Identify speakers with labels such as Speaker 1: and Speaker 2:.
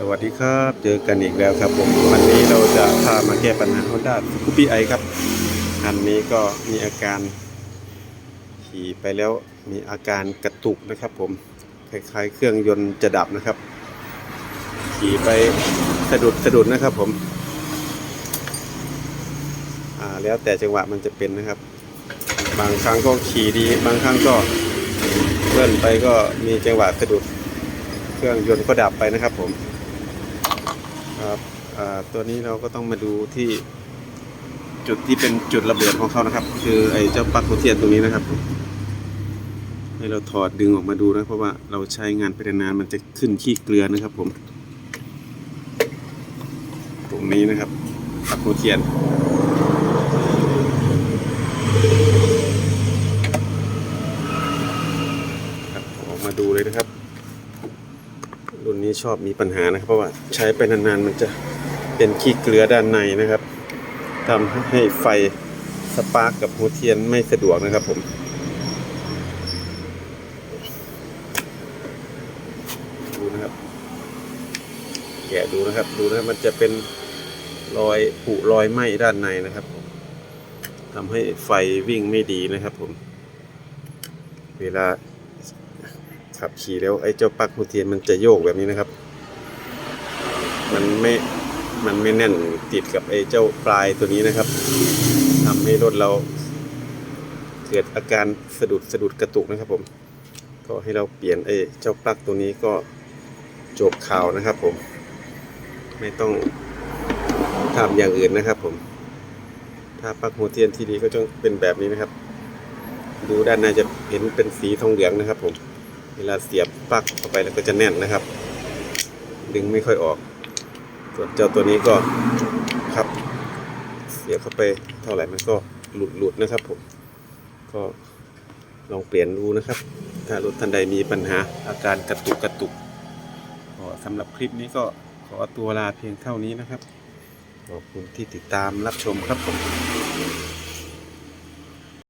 Speaker 1: สวัสดีครับ เจอกันอีกแล้วครับผมวันนี้เราจะพามาแก้ปัญหา Honda s c o o p y i ครับคันนี้ก็มีอาการ ขี่ไปแล้วมีอาการกระตุกนะครับผมคล้ายๆ เครื่องยนต์จะดับนะครับ ขี่ไปสะดุดสะดุดนะครับผมอ่าแล้วแต่จังหวะมันจะเป็นนะครับ บางครั้งก็ขี่ดี บางครั้งก็เลื่อนไปก็มีจังหวะสะดุดเครื่องยนต์ก็ดับไปนะครับผม ครับตัวนี้เราก็ต้องมาดูที่จุดที่เป็นจุดระเบิดของเขานะครับ คือไอ้เจ้าปลั๊กโคเทียนตรงนี้นะครับ ให้เราถอดดึงออกมาดูนะเพราะว่าเราใช้งานไปนานมันจะขึ้นขี้เกลือนะครับ ผม ตรงนี้นะครับปลั๊กโคเทียนครับออกมาดูเลยนะครับ รุ่นนี้ชอบมีปัญหานะครับ เพราะว่าใช้ไปนานๆมันจะเป็นขี้เกลือด้านในนะครับทำให้ไฟสปาร์กกับหัวเทียนไม่สะดวกนะครับผมดูนะครับ แกะดูนะครับ ดูนะครับมันจะเป็นรอยผุรอยไหม้ด้านในนะครับผมทำให้ไฟวิ่งไม่ดีนะครับผม เวลา ขับขี่แล้วไอ้เจ้าปลั๊กหัวเทียนมันจะโยกแบบนี้นะครับ มันไม่ มันไม่แน่นติดกับไอ้เจ้าปลายตัวนี้นะครับทำให้รถเรา เกิดอาการสะดุดสะดุดกระตุกนะครับผม ก็ให้เราเปลี่ยนไอ้เจ้าปลั๊กตัวนี้ก็จบข่าวนะครับ ผม ไม่ต้องทำอย่างอื่นนะครับ ผม ถ้าปลั๊กหัวเทียนที่ดีก็ต้องเป็นแบบนี้นะครับ ดูด้านในจะเห็นเป็นสีทองเหลืองนะครับผม เวลาเสียบปลั๊กเข้าไปแล้วก็จะแน่นนะครับ ดึงไม่ค่อยออก ส่วนเจ้าตัวนี้ก็ครับ เสียบเข้าไปเท่าไหร่มันก็หลุดหลุดนะครับผมก็ลองเปลี่ยนดูนะครับ ถ้ารถท่านใดมีปัญหาอาการกระตุกกระตุกก็สำหรับคลิปนี้ก็ขอตัวลาเพียงเท่านี้นะครับ ขอบคุณที่ติดตามรับชมครับผม